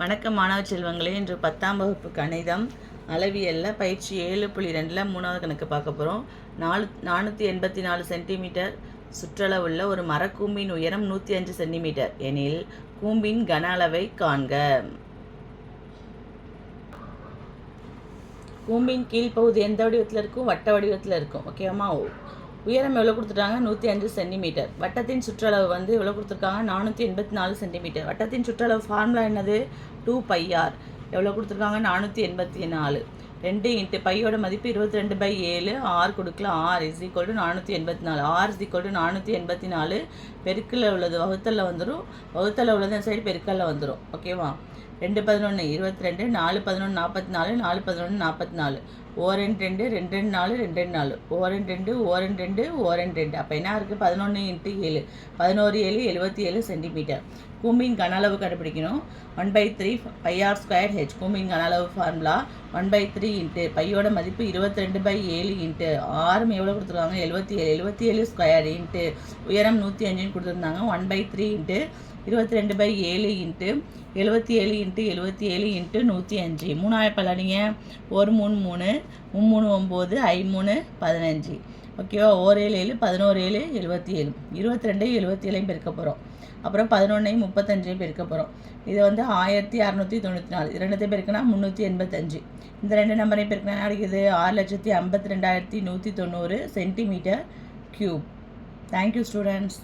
வணக்கம் மாணவ செல்வங்களே. இன்று பத்தாம் வகுப்பு கணிதம். அளவியலில் பயிற்சி ஏழு புள்ளி ரெண்டில் மூணாவது கணக்கு பார்க்க போகிறோம் நாலு நானூற்றி எண்பத்தி நாலு சென்டிமீட்டர். சுற்றளவுள்ள ஒரு மரக்கூம்பின் உயரம் நூற்றி அஞ்சு சென்டிமீட்டர். எனில் கூம்பின் கன அளவை காண்க. கூம்பின் கீழ்ப்பகுதி எந்த வடிவத்தில் இருக்கும்? வட்ட வடிவத்தில் இருக்கும். ஓகேவாம்மா உயரம் எவ்வளோ கொடுத்துட்டாங்க? நூற்றி அஞ்சு சென்டிமீட்டர். வட்டத்தின் சுற்றளவு வந்து எவ்வளோ கொடுத்துருக்காங்க? நானூற்றி எண்பத்தி நாலு சென்டிமீட்டர். வட்டத்தின் சுற்றளவு ஃபார்முலா என்னது? டூ பையார் எவ்வளோ கொடுத்துருக்காங்க? நானூற்றி எண்பத்தி நாலு. ரெண்டு இன்ட்டு பையோட மதிப்பு இருபத்தி ரெண்டு பை ஏழு. ஆர் கொடுக்கலாம். ஆர் இஸ் ஈக்குவல் டு நானூற்றி எண்பத்தி நாலு. ஆர் இஸ் ஈக்குவல் டு நானூற்றி எண்பத்தி நாலு. பெருக்கில் உள்ளது வகுத்தலில் வந்துடும் வகுத்தலில் உள்ளது அந்த சைடு பெருக்கல்ல வந்துடும் ஓகேவா ரெண்டு பதினொன்று இருபத்தி ரெண்டு நாலு பதினொன்று நாற்பத்தி நாலு நாலு பதினொன்று நாற்பத்தி நாலு. ஓ ரெண்டு ரெண்டு ரெண்டு ரெண்டு நாலு ரெண்டு ரெண்டு நாலு. ஓ ரெண்டு ரெண்டு ஓ ரெண்டு ரெண்டு ஓ ரெண்டு. ரெண்டு அப்போ என்ன இருக்குது பதினொன்று இன்ட்டு ஏழு. பதினோரு ஏழு எழுபத்தி ஏழு சென்டிமீட்டர். கூம்பின் கன அளவு கண்டுபிடிக்கணும். One by three pi r square h கூம்பின் கன அளவு formula one by three into பையோட மதிப்பு இருபத்தி ரெண்டு பை ஏழு இன்ட்டு ஆரம் எவ்வளோ கொடுத்துருக்காங்க? எழுபத்தி ஏழு. எழுபத்தி ஏழு ஸ்கொயர் இன்ட்டு உயரம் நூற்றி அஞ்சுன்னு கொடுத்துருந்தாங்க. ஒன் பை த்ரீ இன்ட்டு இருபத்தி ரெண்டு பை ஏழு இன்ட்டு எழுபத்தி ஏழு இன்ட்டு எழுபத்தி ஏழு இன்ட்டு நூற்றி அஞ்சு மூணாயிரம் பல்லாடிங்க ஒரு மூணு மூணு மூணு ஒம்பது ஐமூணு பதினஞ்சு. ஓகேவா ஓர் ஏழு ஏழு பதினோரு ஏழு எழுபத்தி ஏழு இருபத்தி ரெண்டு எழுபத்தி ஏழையும் பெருக்க போகிறோம் அப்புறம் பதினொன்றையும் முப்பத்தஞ்சையும் பெருக்க போகிறோம் இது வந்து ஆயிரத்தி அறநூற்றி தொண்ணூற்றி நாலு இது ரெண்டுத்தையும் பெருக்கினா முந்நூற்றி எண்பத்தஞ்சு. இந்த ரெண்டு நம்பரையும் பெருக்கினா கிடைக்குது ஆறு லட்சத்தி ஐம்பத்தி ரெண்டாயிரத்தி நூற்றி தொண்ணூறு சென்டிமீட்டர் க்யூப் தேங்க்யூ ஸ்டூடெண்ட்ஸ்